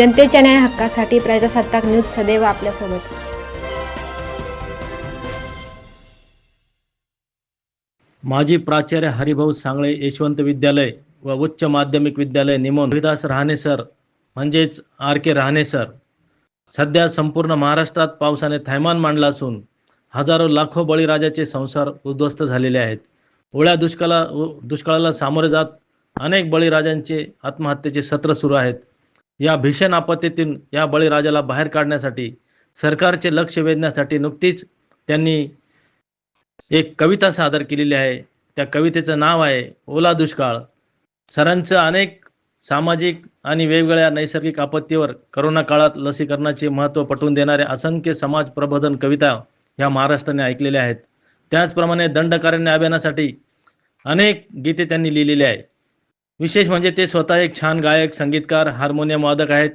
जनतेच्या न्याय हक्कासाठी प्रजासत्ताक न्यूज सदैव आपल्यासोबत. माजी प्राचार्य हरिभाऊ सांगळे यशवंत विद्यालय व उच्च माध्यमिक विद्यालय निमोन. हरिदास राहणे सर म्हणजेच आर के राहणे सर. सध्या संपूर्ण महाराष्ट्रात पावसाने थैमान मांडला असून हजारो लाखो बळीराजाचे संसार उद्ध्वस्त झालेले आहेत. ओळ्या दुष्काळा दुष्काळाला सामोरे जात अनेक बळीराजांचे आत्महत्येचे सत्र सुरू आहेत. या भीषण आपत्तीतून या बळीराजाला बाहेर काढण्यासाठी सरकारचे लक्ष वेधण्यासाठी नुकतीच त्यांनी एक कविता सादर केलेली आहे. त्या कवितेचं नाव आहे ओला दुष्काळ. सरांचं अनेक सामाजिक आणि वेगवेगळ्या नैसर्गिक आपत्तीवर करोना काळात लसीकरणाचे महत्त्व पटवून देणाऱ्या असंख्य समाज प्रबोधन कविता ह्या महाराष्ट्राने ऐकलेल्या आहेत. त्याचप्रमाणे दंडकारण्य अभियानासाठी अनेक गीते त्यांनी लिहिलेली आहे विशेष म्हणजे ते स्वतः एक छान गायक संगीतकार हार्मोनियम वादक आहेत.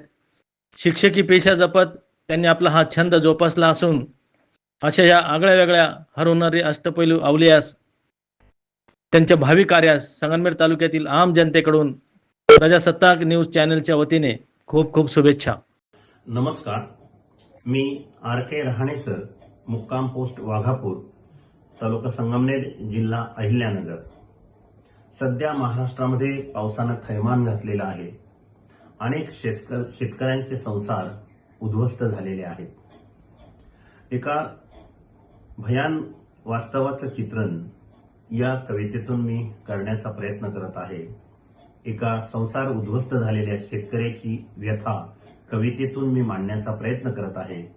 शिक्षकी पेशा जपत त्यांनी आपला हा छंद जोपासला असून अशा या आगळ्या वेगळ्या हरवणारे अष्टपैलू अवलियास त्यांच्या भावी कार्यास संगनमेर तालुक्यातील आम जनतेकडून प्रजासत्ताक न्यूज चॅनलच्या वतीने खूप खूप शुभेच्छा. नमस्कार. मी आर के रहाणे सर मुक्काम पोस्ट वाघापूर तालुका संगमनेर जिल्हा अहिल्यानगर. सध्या महाराष्ट्रामध्ये पावसानं थैमान घातलेलं आहे. अनेक शेतक शेतकऱ्यांचे संसार उद्ध्वस्त झालेले आहेत. एका भयान वास्तवाचं चित्रण या कवितेतून मी करण्याचा प्रयत्न करत आहे. एका संसार उद्ध्वस्त झालेल्या शेतकऱ्याची व्यथा कवितेतून मी मांडण्याचा प्रयत्न करत आहे.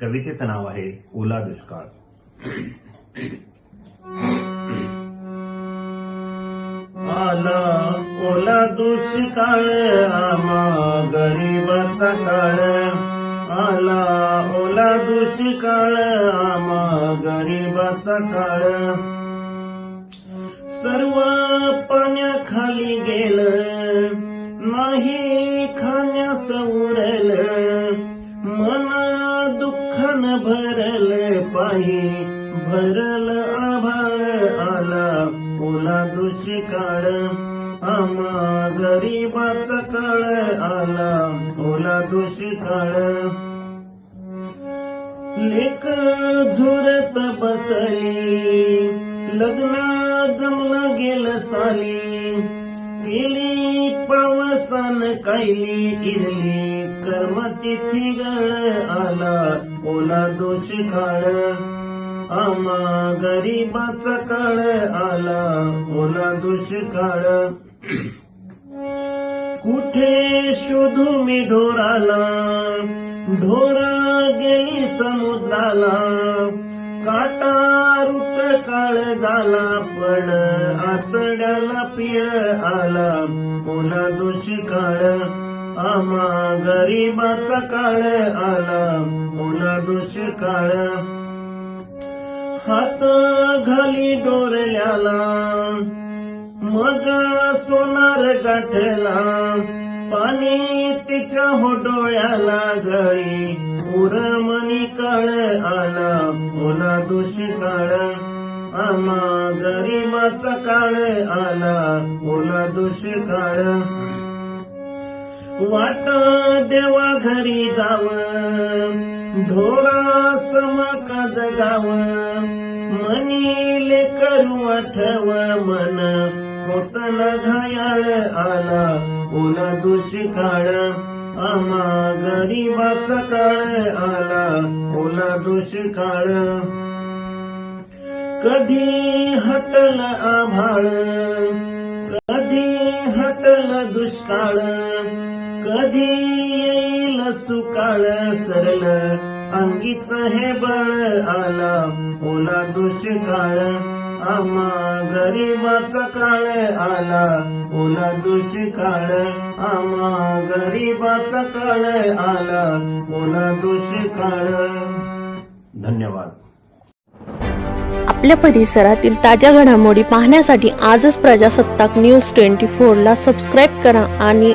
कवितेचं नाव आहे ओला दुष्काळ. आला. ओला दुष्काळ आमा गरीबाचा काळ. आला. ओला दुष्काळ आमा गरीबाचा काळ. सर्व पाण्याखाली गेलं. नाही खाण्यास उरल. मन दुःखान भरल. पायी भरल आभा आला दुसरी काळ आम्हा गरीबाचा काळ आला. ओला दुसरी काळ लेख झुरत बसली लग्न जमला गेलं साली. गेली पावसान कायली इडली कर्मतिथी गळ आला. ओला दोष काळ आम्हा गरीबाचा काळ आला ओला दोष काळ कुठे शोधू मी ढोराला? ढोरा गेली समुद्राला. काटा रुत काळ झाला पण आतड्याला पिळ आला. ओला दोष काळ आम्हा गरीबाचा काळ आला ओला दुष्काळ. काळ हात घाली डोरल्याला मग सोनार गाठला पाणी तिच्या हो डोळ्याला गळी उरमणी काळ आला ओला दोष काळ. आम्हा गरीबाचा काळ आला ओला दोष काळ. वाट देवा घरी जावं. ढोरा समका जगाव मनीले करू आठव मन. होत घायाळ आला ओला दुष्काळ काळ आम्हा गरीबाचा काळ आला ओला दुष्काळ. कधी हटल आभाळ कधी हटल दुष्काळ कधी सुकाळ सरल अंगित हे बळ आला ओला दुष्काळ. आम्हा गरीबाचा काळ आला ओला दुष्काळ. आम्हा गरीबाचा काळ आला ओला दुष्काळ. धन्यवाद. आपल्या परिसरातील ताज्या घडामोडी पाहण्यासाठी आजच प्रजासत्ताक न्यूज ट्वेंटी फोरला सबस्क्राईब करा आणि